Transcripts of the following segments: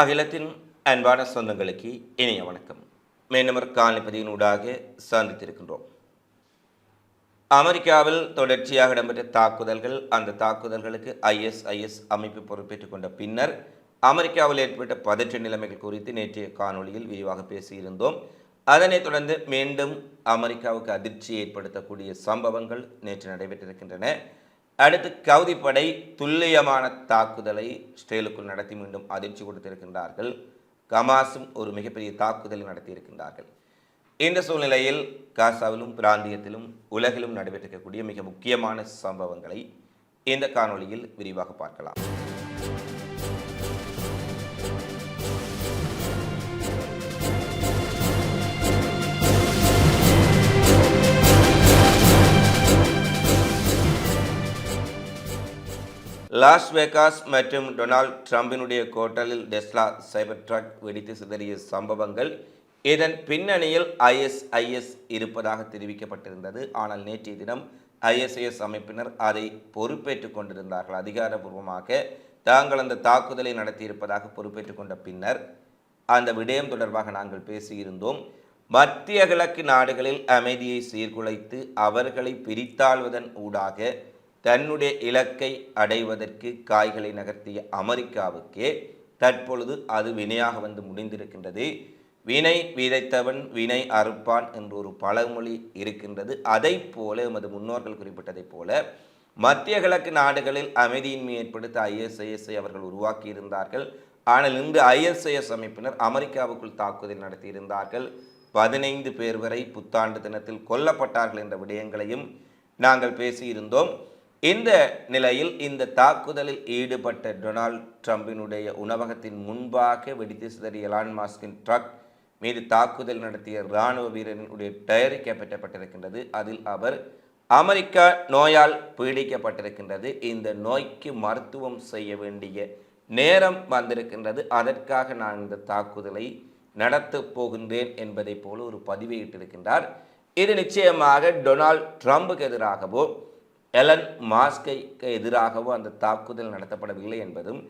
அகிலத்தின் அன்பான சொந்தங்களுக்கு இனிய வணக்கம். மீனவர் காலனிப்பதியினூடாக சந்தித்திருக்கின்றோம். அமெரிக்காவில் தொடர்ச்சியாக இடம்பெற்ற தாக்குதல்கள் அந்த தாக்குதல்களுக்கு ஐஎஸ்ஐஎஸ் அமைப்பு பொறுப்பேற்றுக் கொண்ட பின்னர் அமெரிக்காவில் ஏற்பட்ட பதற்ற நிலைமைகள் குறித்து நேற்றைய காணொளியில் விரிவாக பேசியிருந்தோம். அதனைத் தொடர்ந்து மீண்டும் அமெரிக்காவுக்கு அதிர்ச்சி ஏற்படுத்தக்கூடிய சம்பவங்கள் நேற்று நடைபெற்றிருக்கின்றன. அடுத்து கவுதிப்படை துல்லியமான தாக்குதலை இஸ்ரேலுக்குள் நடத்தி மீண்டும் அதிர்ச்சி கொடுத்திருக்கின்றார்கள். கமாஸும் ஒரு மிகப்பெரிய தாக்குதலை நடத்தியிருக்கின்றார்கள். இந்த சூழ்நிலையில் காசாவிலும் பிராந்தியத்திலும் உலகிலும் நடைபெற்றிருக்கக்கூடிய மிக முக்கியமான சம்பவங்களை இந்த காணொளியில் விரிவாக பார்க்கலாம். லாஸ் வேகாஸ் மற்றும் டொனால்ட் ட்ரம்பினுடைய கோட்டலில் டெஸ்லா சைபர் ட்ரக் வெடித்து சிதறிய சம்பவங்கள் இதன் பின்னணியில் ஐஎஸ்ஐஎஸ் இருப்பதாக தெரிவிக்கப்பட்டிருந்தது. ஆனால் நேற்றைய தினம் ஐஎஸ்ஐஎஸ் அமைப்பினர் அதை பொறுப்பேற்றுக் கொண்டிருந்தார்கள். அதிகாரபூர்வமாக தாங்கள் அந்த தாக்குதலை நடத்தியிருப்பதாக பொறுப்பேற்றுக் கொண்ட பின்னர் அந்த விடயம் தொடர்பாக நாங்கள் பேசியிருந்தோம். மத்திய கிழக்கு நாடுகளில் அமைதியை சீர்குலைத்து அவர்களை பிரித்தாள்வதன் ஊடாக தன்னுடைய இலக்கை அடைவதற்கு காய்களை நகர்த்திய அமெரிக்காவுக்கே தற்பொழுது அது வினையாக வந்து முடிந்திருக்கின்றது. வினை விதைத்தவன் வினை அறுப்பான் என்ற ஒரு பழமொழி இருக்கின்றது. அதை போல எமது முன்னோர்கள் குறிப்பிட்டதைப் போல மத்திய கிழக்கு நாடுகளில் அமைதியின்மை ஏற்படுத்த ஐஎஸ்ஐஎஸ்ஐ அவர்கள் உருவாக்கி இருந்தார்கள் ஆனால் இன்று ஐஎஸ்ஐஎஸ் அமைப்பினர் அமெரிக்காவுக்குள் தாக்குதல் நடத்தியிருந்தார்கள். பதினைந்து பேர் வரை புத்தாண்டு தினத்தில் கொல்லப்பட்டார்கள் என்ற விடயங்களையும் நாங்கள் பேசியிருந்தோம். இந்த நிலையில் இந்த தாக்குதலில் ஈடுபட்ட டொனால்ட் ட்ரம்பினுடைய உணவகத்தின் முன்பாக வெடித்து சிதறிய எலான் மாஸ்கின் ட்ரக் மீது தாக்குதல் நடத்திய இராணுவ வீரனுடைய டயரி கைப்பற்றப்பட்டிருக்கின்றது. அதில் அவர் அமெரிக்கா நோயால் பீடிக்கப்பட்டிருக்கின்றது. இந்த நோய்க்கு மருத்துவம் செய்ய வேண்டிய நேரம் வந்திருக்கின்றது. அதற்காக நான் இந்த தாக்குதலை நடத்தப் போகின்றேன் என்பதை போல ஒரு பதிவை இட்டிருக்கின்றார். இது நிச்சயமாக டொனால்ட் ட்ரம்புக்கு எதிராகவோ எலன் மாஸ்கைக்கு எதிராகவோ அந்த தாக்குதல் நடத்தப்படவில்லை என்பதும்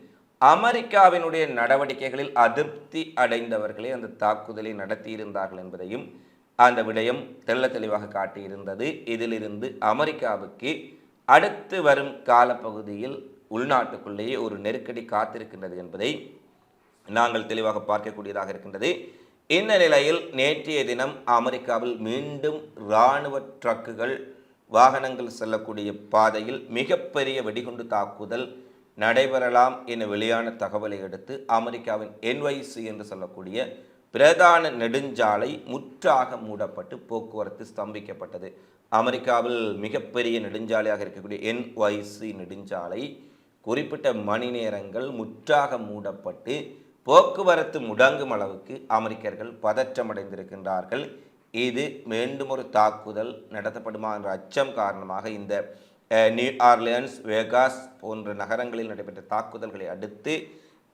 அமெரிக்காவினுடைய நடவடிக்கைகளில் அதிருப்தி அடைந்தவர்களே அந்த தாக்குதலை நடத்தியிருந்தார்கள் என்பதையும் அந்த விடயம் தெள்ள தெளிவாக காட்டியிருந்தது. இதிலிருந்து அமெரிக்காவுக்கு அடுத்து வரும் காலப்பகுதியில் உள்நாட்டுக்குள்ளேயே ஒரு நெருக்கடி காத்திருக்கின்றது என்பதை நாங்கள் தெளிவாக பார்க்கக்கூடியதாக இருக்கின்றது. இந்த நிலையில் நேற்றைய தினம் அமெரிக்காவில் மீண்டும் இராணுவ ட்ரக்குகள் வாகனங்கள் செல்லக்கூடிய பாதையில் மிகப்பெரிய வெடிகுண்டு தாக்குதல் நடைபெறலாம் என வெளியான தகவலை அடுத்து அமெரிக்காவின் என்வைசி என்று சொல்லக்கூடிய பிரதான நெடுஞ்சாலை முற்றாக மூடப்பட்டு போக்குவரத்து ஸ்தம்பிக்கப்பட்டது. அமெரிக்காவில் மிகப்பெரிய நெடுஞ்சாலையாக இருக்கக்கூடிய என்ஒய்சி நெடுஞ்சாலை குறிப்பிட்ட மணி நேரங்கள் முற்றாக மூடப்பட்டு போக்குவரத்து முடங்கும் அளவுக்கு அமெரிக்கர்கள் பதற்றமடைந்திருக்கின்றார்கள். இது மீண்டும் ஒரு தாக்குதல் நடத்தப்படுமா என்ற அச்சம் காரணமாக இந்த நியூ ஆர்லியன்ஸ் வேகாஸ் போன்ற நகரங்களில் நடைபெற்ற தாக்குதல்களை அடுத்து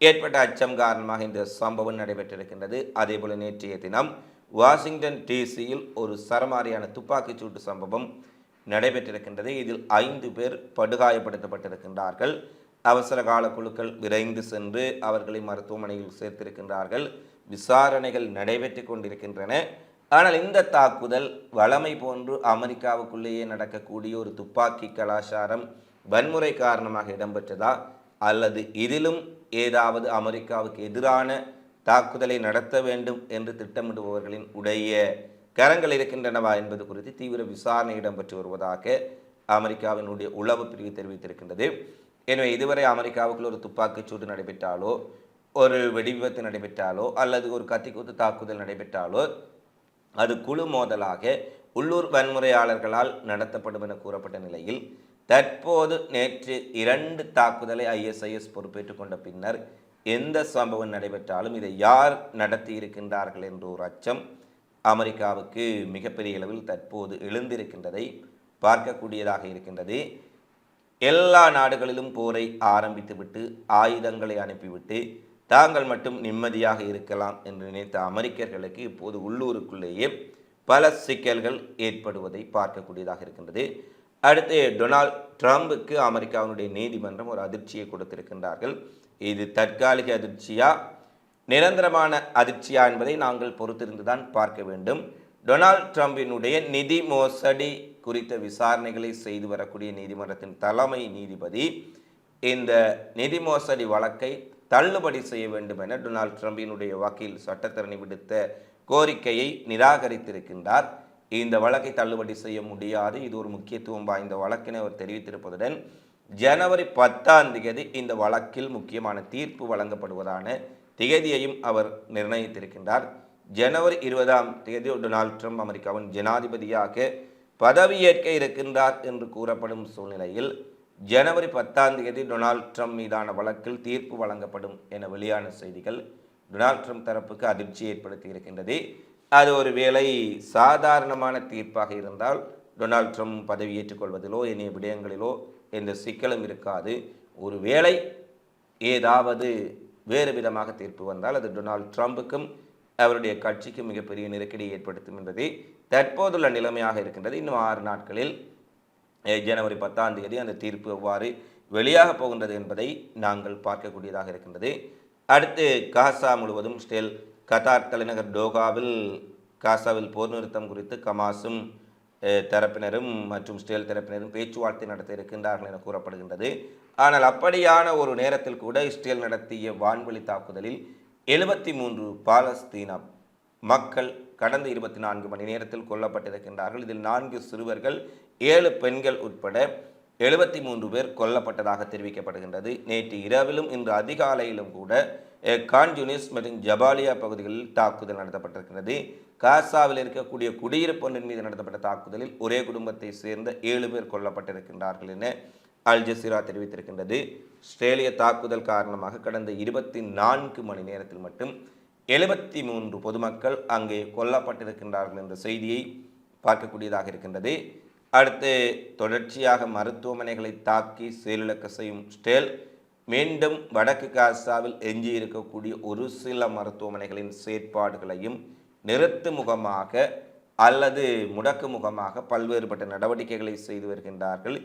ஏற்பட்ட அச்சம் காரணமாக இந்த சம்பவம் நடைபெற்றிருக்கின்றது. அதேபோல் நேற்றைய தினம் வாஷிங்டன் டிசியில் ஒரு சரமாரியான துப்பாக்கிச் சூட்டு சம்பவம் நடைபெற்றிருக்கின்றது. இதில் ஐந்து பேர் படுகாயப்படுத்தப்பட்டிருக்கின்றார்கள். அவசர கால குழுக்கள் விரைந்து சென்று அவர்களை மருத்துவமனையில் சேர்த்திருக்கின்றார்கள். விசாரணைகள் நடைபெற்று கொண்டிருக்கின்றன. ஆனால் இந்த தாக்குதல் வளமை போன்று அமெரிக்காவுக்குள்ளேயே நடக்கக்கூடிய ஒரு துப்பாக்கி கலாச்சாரம் வன்முறை காரணமாக இடம்பெற்றதா? அல்லது இதிலும் ஏதாவது அமெரிக்காவுக்கு எதிரான தாக்குதலை நடத்த வேண்டும் என்று திட்டமிடுபவர்களின் உடைய கரங்கள் இருக்கின்றனவா என்பது குறித்து தீவிர விசாரணை இடம்பெற்று வருவதாக அமெரிக்காவினுடைய உளவு பிரிவு தெரிவித்திருக்கின்றது. எனவே இதுவரை அமெரிக்காவுக்குள் ஒரு துப்பாக்கிச்சூடு நடைபெற்றாலோ ஒரு வெடிவிபத்து நடைபெற்றாலோ அல்லது ஒரு கத்திக்குத்து தாக்குதல் நடைபெற்றாலோ அது குழு மோதலாக உள்ளூர் வன்முறையாளர்களால் நடத்தப்படும் என கூறப்பட்ட நிலையில் தற்போது நேற்று இரண்டு தாக்குதலை ஐஎஸ்ஐஎஸ் பொறுப்பேற்றுக் கொண்ட பின்னர் எந்த சம்பவம் நடைபெற்றாலும் இதை யார் நடத்தி இருக்கின்றார்கள் என்ற ஒரு அச்சம் அமெரிக்காவுக்கு மிகப்பெரிய அளவில் தற்போது எழுந்திருக்கின்றதை பார்க்கக்கூடியதாக இருக்கின்றது. எல்லா நாடுகளிலும் போரை ஆரம்பித்துவிட்டு ஆயுதங்களை அனுப்பிவிட்டு தாங்கள் மட்டும் நிம்மதியாக இருக்கலாம் என்று நினைத்த அமெரிக்கர்களுக்கு இப்போது உள்ளூருக்குள்ளேயே பல சிக்கல்கள் ஏற்படுவதை பார்க்கக்கூடியதாக இருக்கின்றது. அடுத்து டொனால்ட் ட்ரம்புக்கு அமெரிக்காவினுடைய நீதிமன்றம் ஒரு அதிர்ச்சியை கொடுத்திருக்கின்றார்கள். இது தற்காலிக அதிர்ச்சியா? நிரந்தரமான அதிர்ச்சியா என்பதை நாங்கள் பொறுத்திருந்துதான் பார்க்க வேண்டும். டொனால்ட் ட்ரம்பினுடைய நிதி மோசடி குறித்த விசாரணைகளை செய்து வரக்கூடிய நீதிமன்றத்தின் தலைமை நீதிபதி இந்த நிதி மோசடி வழக்கை தள்ளுபடி செய்ய வேண்டும் என டொனால்ட் ட்ரம்பினுடைய வக்கீல் சட்டத்தரணி விடுத்த கோரிக்கையை நிராகரித்திருக்கின்றார். இந்த வழக்கை தள்ளுபடி செய்ய முடியாது. இது ஒரு முக்கியத்துவம் வாய்ந்த வழக்கினை அவர் தெரிவித்திருப்பதுடன் ஜனவரி பத்தாம் தேதி இந்த வழக்கில் முக்கியமான தீர்ப்பு வழங்கப்படுவதான திகதியையும் அவர் நிர்ணயித்திருக்கின்றார். ஜனவரி இருபதாம் தேதி டொனால்ட் ட்ரம்ப் அமெரிக்காவின் ஜனாதிபதியாக பதவியேற்க இருக்கின்றார் என்று கூறப்படும் சூழ்நிலையில் ஜனவரி பத்தாம் தேதி டொனால்ட் ட்ரம்ப் மீதான வழக்கில் தீர்ப்பு வழங்கப்படும் என வெளியான செய்திகள் டொனால்ட் ட்ரம்ப் தரப்புக்கு அதிர்ச்சி ஏற்படுத்தி இருக்கின்றது. அது ஒரு வேளை சாதாரணமான தீர்ப்பாக இருந்தால் டொனால்ட் ட்ரம்ப் பதவியேற்றுக் கொள்வதிலோ இனிய விடயங்களிலோ எந்த சிக்கலும் இருக்காது. ஒரு வேளை ஏதாவது வேறு விதமாக தீர்ப்பு வந்தால் அது டொனால்ட் ட்ரம்புக்கும் அவருடைய கட்சிக்கும் மிகப்பெரிய நெருக்கடியை ஏற்படுத்தும் என்பது தற்போதுள்ள நிலைமையாக இருக்கின்றது. இன்னும் ஆறு நாட்களில் ஜனவரி பத்தாம் தேதி அந்த தீர்ப்பு எவ்வாறு வெளியாக போகின்றது என்பதை நாங்கள் பார்க்கக்கூடியதாக இருக்கின்றது. அடுத்து காசா முழுவதும் ஸ்டேல் கத்தார் தலைநகர் டோகாவில் காசாவில் போர் நிறுத்தம் குறித்து கமாஸும் தரப்பினரும் மற்றும் ஸ்டேல் தரப்பினரும் பேச்சுவார்த்தை நடத்த இருக்கின்றார்கள் என கூறப்படுகின்றது. ஆனால் அப்படியான ஒரு நேரத்தில் கூட இஸ்ரேல் நடத்திய வான்வெளி தாக்குதலில் எழுபத்தி மூன்று பாலஸ்தீன மக்கள் கடந்த இருபத்தி நான்கு மணி நேரத்தில் கொல்லப்பட்டிருக்கின்றார்கள். இதில் நான்கு சிறுவர்கள் ஏழு பெண்கள் உட்பட எழுபத்தி மூன்று பேர் கொல்லப்பட்டதாக தெரிவிக்கப்படுகின்றது. நேற்று இரவிலும் இன்று அதிகாலையிலும் கூட கான்ஜுனிஸ் மற்றும் ஜபாலியா பகுதிகளில் தாக்குதல் நடத்தப்பட்டிருக்கிறது. காசாவில் இருக்கக்கூடிய குடியிருப்பு ஒன்றின் மீது நடத்தப்பட்ட தாக்குதலில் ஒரே குடும்பத்தை சேர்ந்த ஏழு பேர் கொல்லப்பட்டிருக்கின்றார்கள் என அல் ஜசீரா தெரிவித்திருக்கின்றது. ஆஸ்திரேலிய தாக்குதல் காரணமாக கடந்த இருபத்தி நான்கு மணி நேரத்தில் மட்டும் எழுபத்தி மூன்று பொதுமக்கள் அங்கே கொல்லப்பட்டிருக்கின்றார்கள் என்ற செய்தியை பார்க்கக்கூடியதாக இருக்கின்றது. அடுத்து தொடர்ச்சியாக மருத்துவமனைகளை தாக்கி செயலிழக்க செய்யும் ஸ்டேல் மீண்டும் வடக்கு காசாவில் எஞ்சி இருக்கக்கூடிய ஒரு சில மருத்துவமனைகளின் செயற்பாடுகளையும் நிறுத்து முகமாக அல்லது முடக்கு முகமாக பல்வேறுபட்ட நடவடிக்கைகளை செய்து வருகின்றார்கள்.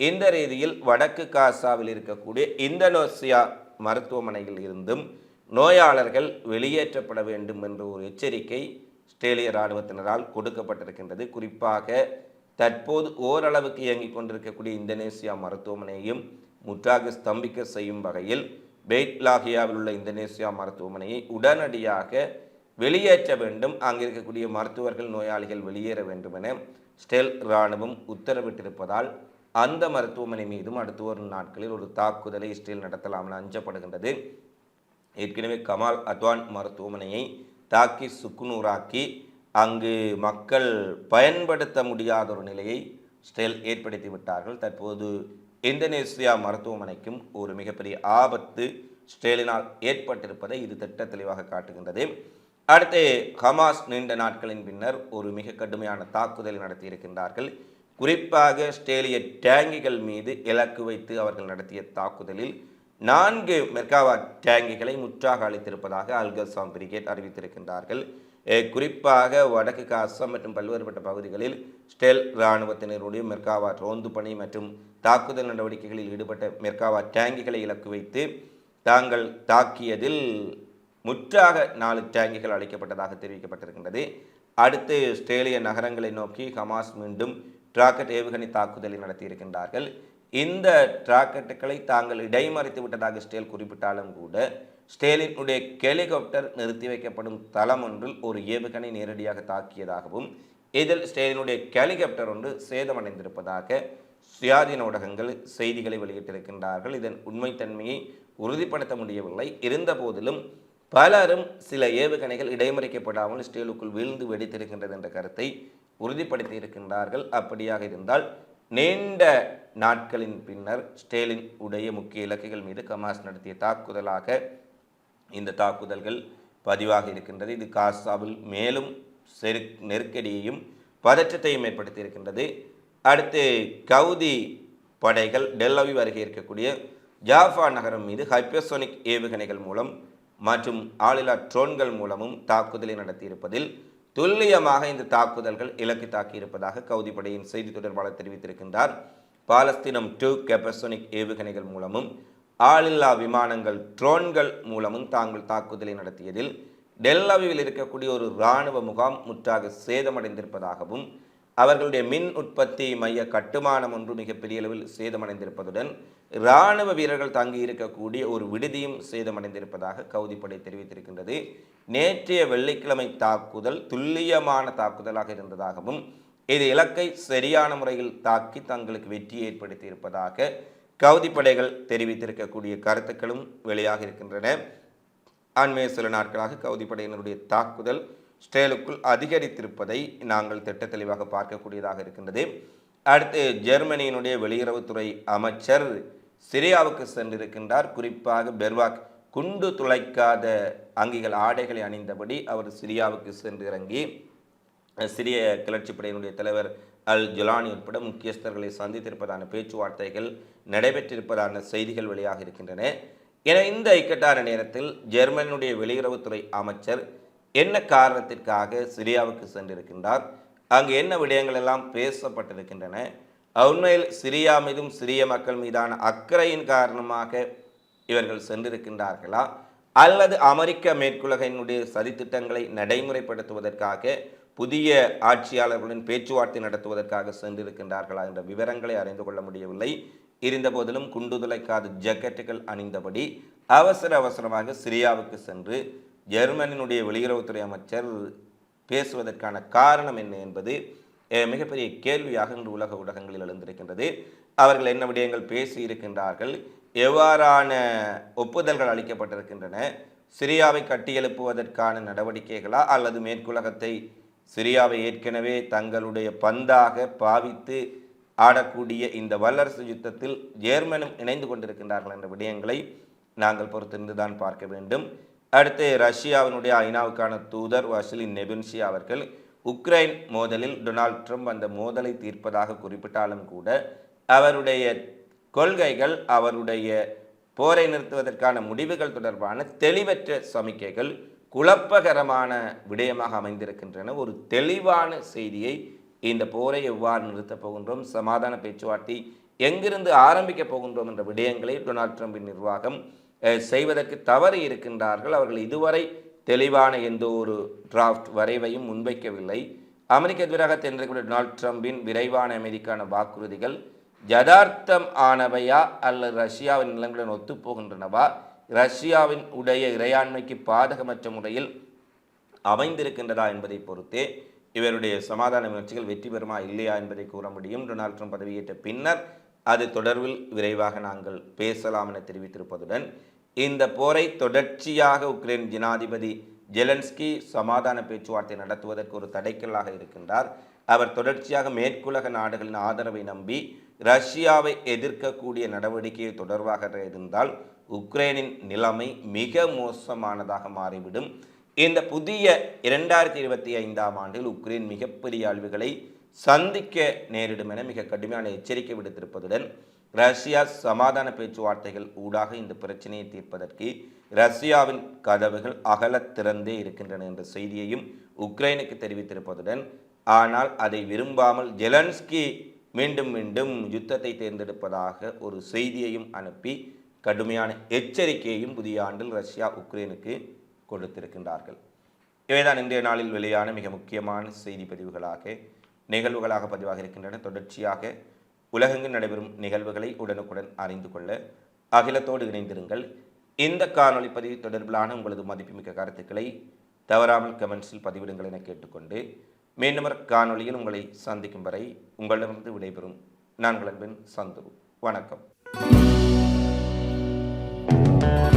இந்த ரீதியில் வடக்கு காசாவில் இருக்கக்கூடிய இந்தோனேசியா மருத்துவமனையில் இருந்தும் நோயாளர்கள் வெளியேற்றப்பட வேண்டும் என்ற ஒரு எச்சரிக்கை ஆஸ்திரேலிய இராணுவத்தினரால் கொடுக்கப்பட்டிருக்கின்றது. குறிப்பாக தற்போது ஓரளவுக்கு இயங்கிக் கொண்டிருக்கக்கூடிய இந்தோனேசியா மருத்துவமனையையும் முற்றாக ஸ்தம்பிக்க செய்யும் வகையில் பெய்ட்லாகியாவில் உள்ள இந்தோனேசியா மருத்துவமனையை உடனடியாக வெளியேற்ற வேண்டும். அங்கே இருக்கக்கூடிய மருத்துவர்கள் நோயாளிகள் வெளியேற வேண்டும் என ஸ்டெல் இராணுவம் உத்தரவிட்டிருப்பதால் அந்த மருத்துவமனை மீதும் அடுத்த ஒரு நாட்களில் ஒரு தாக்குதலை இஸ்ரேல் நடத்தலாம் என அஞ்சப்படுகின்றது. ஏற்கனவே கமால் அத்வான் மருத்துவமனையை தாக்கி சுக்குநூறாக்கி அங்கு மக்கள் பயன்படுத்த முடியாத ஒரு நிலையை ஸ்டெல் ஏற்படுத்தி விட்டார்கள். தற்போது இந்தோனேசியா மருத்துவமனைக்கும் ஒரு மிகப்பெரிய ஆபத்து ஸ்டேலினால் ஏற்பட்டிருப்பதை இது திட்ட தெளிவாக காட்டுகின்றது. அடுத்து ஹமாஸ் நீண்ட நாட்களின் பின்னர் ஒரு மிக கடுமையான தாக்குதலை நடத்தியிருக்கின்றார்கள். குறிப்பாக ஸ்டேலிய டேங்கிகள் மீது இலக்கு வைத்து அவர்கள் நடத்திய தாக்குதலில் நான்கு மெர்காவா டேங்கிகளை முற்றாக அளித்திருப்பதாக அல்கசாம் பிரிகேட் அறிவித்திருக்கின்றார்கள். குறிப்பாக வடக்கு காசம் மற்றும் பல்வேறுபட்ட பகுதிகளில் ஸ்டெல் இராணுவத்தினருடைய மெர்காவா ரோந்து பணி மற்றும் தாக்குதல் நடவடிக்கைகளில் ஈடுபட்ட மெர்காவா டேங்கிகளை இலக்கு வைத்து தாங்கள் தாக்கியதில் முற்றாக நாலு டேங்கிகள் அளிக்கப்பட்டதாக தெரிவிக்கப்பட்டிருக்கின்றது. அடுத்து ஆஸ்திரேலிய நகரங்களை நோக்கி ஹமாஸ் மீண்டும் டிராக்கெட் ஏவுகணை தாக்குதலை நடத்தியிருக்கின்றார்கள். இந்த ராக்கெட்டுகளை தாங்கள் இடைமறித்து விட்டதாக ஸ்டேல் குறிப்பிட்டாலும் கூட ஸ்டேலினுடைய ஹெலிகாப்டர் நிறுத்தி வைக்கப்படும் தளம் ஒன்றில் ஒரு ஏவுகணை நேரடியாக தாக்கியதாகவும் இதில் ஸ்டேலினுடைய ஹெலிகாப்டர் ஒன்று சேதமடைந்திருப்பதாக சுயாதீன ஊடகங்கள் செய்திகளை வெளியிட்டிருக்கின்றார்கள். இதன் உண்மைத்தன்மையை உறுதிப்படுத்த முடியவில்லை. இருந்தபோதிலும் பலரும் சில ஏவுகணைகள் இடைமறிக்கப்படாமல் ஸ்டேலுக்குள் வீழ்ந்து வெடித்திருக்கின்றது என்ற கருத்தை உறுதிப்படுத்தி இருக்கின்றார்கள் அப்படியாக இருந்தால் நீண்ட நாட்களின் பின்னர் ஸ்டேலின் உடைய முக்கிய இலக்குகள் மீது கமாஸ் நடத்திய தாக்குதலாக இந்த தாக்குதல்கள் பதிவாக இருக்கின்றது. இது காசாவில் மேலும் செரு நெருக்கடியையும் பதற்றத்தையும் ஏற்படுத்தி இருக்கின்றது அடுத்து கவுதி படைகள் டெல்லவி அருகே இருக்கக்கூடிய ஜாஃபா நகரம் மீது ஹைப்பர்சோனிக் ஏவுகணைகள் மூலம் மற்றும் ஆளில்லா ட்ரோன்கள் மூலமும் தாக்குதலை நடத்தியிருப்பதில் துல்லியமாக இந்த தாக்குதல்கள் இலக்கு தாக்கியிருப்பதாக கவுதி படையின் செய்தி தொடர்பாளர் தெரிவித்திருக்கின்றார். பாலஸ்தீனம் டூ கெபசோனிக் ஏவுகணைகள் மூலமும் ஆளில்லா விமானங்கள் ட்ரோன்கள் மூலமும் தாங்கள் தாக்குதலை நடத்தியதில் டெல்லவியில் இருக்கக்கூடிய ஒரு இராணுவ முகாம் முற்றாக சேதமடைந்திருப்பதாகவும் அவர்களுடைய மின் உற்பத்தி மைய கட்டுமானம் ஒன்று மிகப்பெரிய அளவில் சேதமடைந்திருப்பதுடன் இராணுவ வீரர்கள் தங்கி இருக்கக்கூடிய ஒரு விடுதியும் சேதமடைந்திருப்பதாக கவுதிப்படை தெரிவித்திருக்கின்றது. நேற்றைய வெள்ளிக்கிழமை தாக்குதல் துல்லியமான தாக்குதலாக இருந்ததாகவும் இது இலக்கை சரியான முறையில் தாக்கி தங்களுக்கு வெற்றி ஏற்படுத்தி இருப்பதாக கவுதிப்படைகள் தெரிவித்திருக்கக்கூடிய கருத்துக்களும் வெளியாக இருக்கின்றன. அண்மைய சில நாட்களாக கவுதிப்படையினருடைய தாக்குதல் ஸ்டேலுக்குள் அதிகரித்திருப்பதை நாங்கள் திட்ட தெளிவாக பார்க்கக்கூடியதாக இருக்கின்றது. அடுத்து ஜெர்மனியினுடைய வெளியுறவுத்துறை அமைச்சர் சிரியாவுக்கு சென்றிருக்கின்றார். குறிப்பாக பெர்வாக் குண்டு துளைக்காத அங்கிகள் ஆடைகளை அணிந்தபடி அவர் சிரியாவுக்கு சென்று இறங்கி சிரிய கிளர்ச்சி படையினுடைய தலைவர் அல் ஜுலானி உட்பட முக்கியஸ்தர்களை சந்தித்திருப்பதான பேச்சுவார்த்தைகள் நடைபெற்றிருப்பதான செய்திகள் வெளியாக இருக்கின்றன. என இந்த இக்கட்டான நேரத்தில் ஜெர்மனியுடைய வெளியுறவுத்துறை அமைச்சர் என்ன காரணத்திற்காக சிரியாவுக்கு சென்றிருக்கின்றார்? அங்கு என்ன விடயங்கள் எல்லாம் பேசப்பட்டிருக்கின்றன? உண்மையில் சிரியா மீதும் சிரிய மக்கள் மீதான அக்கறையின் காரணமாக இவர்கள் சென்றிருக்கின்றார்களா? அல்லது அமெரிக்க மேற்குலகினுடைய சதித்திட்டங்களை நடைமுறைப்படுத்துவதற்காக புதிய ஆட்சியாளர்களுடன் பேச்சுவார்த்தை நடத்துவதற்காக சென்றிருக்கின்றார்களா என்ற விவரங்களை அறிந்து கொள்ள முடியவில்லை. இருந்தபோதிலும் குண்டுதுளைக்காது ஜக்கெட்டுகள் அணிந்தபடி அவசர அவசரமாக சிரியாவுக்கு சென்று ஜெர்மனியினுடைய வெளியுறவுத்துறை அமைச்சர் பேசுவதற்கான காரணம் என்ன என்பது மிகப்பெரிய கேள்வியாக இன்று உலக ஊடகங்களில் எழுந்திருக்கின்றது. அவர்கள் என்ன விடயங்கள் பேசி இருக்கின்றார்கள் எவ்வாறான ஒப்புதல்கள் அளிக்கப்பட்டிருக்கின்றன சிரியாவை கட்டியெழுப்புவதற்கான நடவடிக்கைகளா அல்லது மேற்குலகத்தை சிரியாவை ஏற்கனவே தங்களுடைய பந்தாக பாவித்து ஆடக்கூடிய இந்த வல்லரசு யுத்தத்தில் ஜேர்மனும் இணைந்து கொண்டிருக்கின்றார்கள் என்ற விடயங்களை நாங்கள் பொறுத்திருந்து தான் பார்க்க வேண்டும். அடுத்து ரஷ்யாவினுடைய ஐநாவுக்கான தூதர் வசலின் நெபின்ஷி அவர்கள் உக்ரைன் மோதலில் டொனால்ட் ட்ரம்ப் அந்த மோதலை தீர்ப்பதாக குறிப்பிட்டாலும் கூட அவருடைய கொள்கைகள் அவருடைய போரை நிறுத்துவதற்கான முடிவுகள் தொடர்பான தெளிவற்ற சமிக்கைகள் குழப்பகரமான விடயமாக அமைந்திருக்கின்றன. ஒரு தெளிவான செய்தியை இந்த போரை எவ்வாறு நிறுத்தப் போகின்றோம் சமாதான பேச்சுவார்த்தை எங்கிருந்து ஆரம்பிக்கப் போகின்றோம் என்ற விடயங்களை டொனால்ட் ட்ரம்பின் நிர்வாகம் செய்வதற்கு தவறி இருக்கின்றார்கள். அவர்கள் இதுவரை தெளிவான எந்த ஒரு டிராஃப்ட் வரைவையும் முன்வைக்கவில்லை. அமெரிக்க எதிராக தென்றிருக்கிற டொனால்ட் ட்ரம்பின் விரைவான அமைதிக்கான வாக்குறுதிகள் யதார்த்தம் ஆனவையா அல்லது ரஷ்யாவின் நிலங்களுடன் ஒத்துப்போகின்றனவா? ரஷ்யாவின் உடைய இறையாண்மைக்கு பாதகமற்ற முறையில் அமைந்திருக்கின்றதா என்பதை பொறுத்தே இவருடைய சமாதான முயற்சிகள் வெற்றி பெறுமா இல்லையா என்பதை கூற முடியும். டொனால்ட் ட்ரம்ப் பதவியேற்ற பின்னர் அது தொடர்பில் விரைவாக நாங்கள் பேசலாம் என தெரிவித்திருப்பதுடன் இந்த போரை தொடர்ச்சியாக உக்ரைன் ஜனாதிபதி ஜெலன்ஸ்கி சமாதான பேச்சுவார்த்தை நடத்துவதற்கு ஒரு தடைக்கல்லாக இருக்கின்றார். அவர் தொடர்ச்சியாக மேற்குலக நாடுகளின் ஆதரவை நம்பி ரஷ்யாவை எதிர்க்கக்கூடிய நடவடிக்கையை தொடர்பாக இருந்தால் உக்ரைனின் நிலைமை மிக மோசமானதாக மாறிவிடும். இந்த புதிய இரண்டாயிரத்தி இருபத்தி ஐந்தாம் ஆண்டில் உக்ரைன் மிகப்பெரிய அழிவுகளை சந்திக்க நேரிடும் என மிக கடுமையான எச்சரிக்கை விடுத்திருப்பதுடன் ரஷ்யா சமாதான பேச்சுவார்த்தைகள் ஊடாக இந்த பிரச்சனையை தீர்ப்பதற்கு ரஷ்யாவின் கதவுகள் அகல திறந்தே இருக்கின்றன என்ற செய்தியையும் உக்ரைனுக்கு தெரிவித்திருப்பதுடன் ஆனால் அதை விரும்பாமல் ஜெலன்ஸ்கி மீண்டும் மீண்டும் யுத்தத்தை தேர்ந்தெடுப்பதாக ஒரு செய்தியையும் அனுப்பி கடுமையான எச்சரிக்கையையும் புதிய ஆண்டில் ரஷ்யா உக்ரைனுக்கு கொடுத்திருக்கின்றார்கள். இவைதான் இன்றைய நாளில் வெளியான மிக முக்கியமான செய்தி பதிவுகளாக நிகழ்வுகளாக பதிவாக இருக்கின்றன. தொடர்ச்சியாக உலகெங்கு நடைபெறும் நிகழ்வுகளை உடனுக்குடன் அறிந்து கொள்ள அகிலத்தோடு இணைந்திருங்கள். இந்த காணொளி பதிவு தொடர்பிலான உங்களது மதிப்புமிக்க கருத்துக்களை தவறாமல் கமெண்ட்ஸில் பதிவிடுங்கள் என கேட்டுக்கொண்டு மீண்டும் காணொலியில் காணொளியில் உங்களை சந்திக்கும் வரை உங்களிடமிருந்து விடைபெறும் நான் அன்பின் சந்துரு. வணக்கம். thank you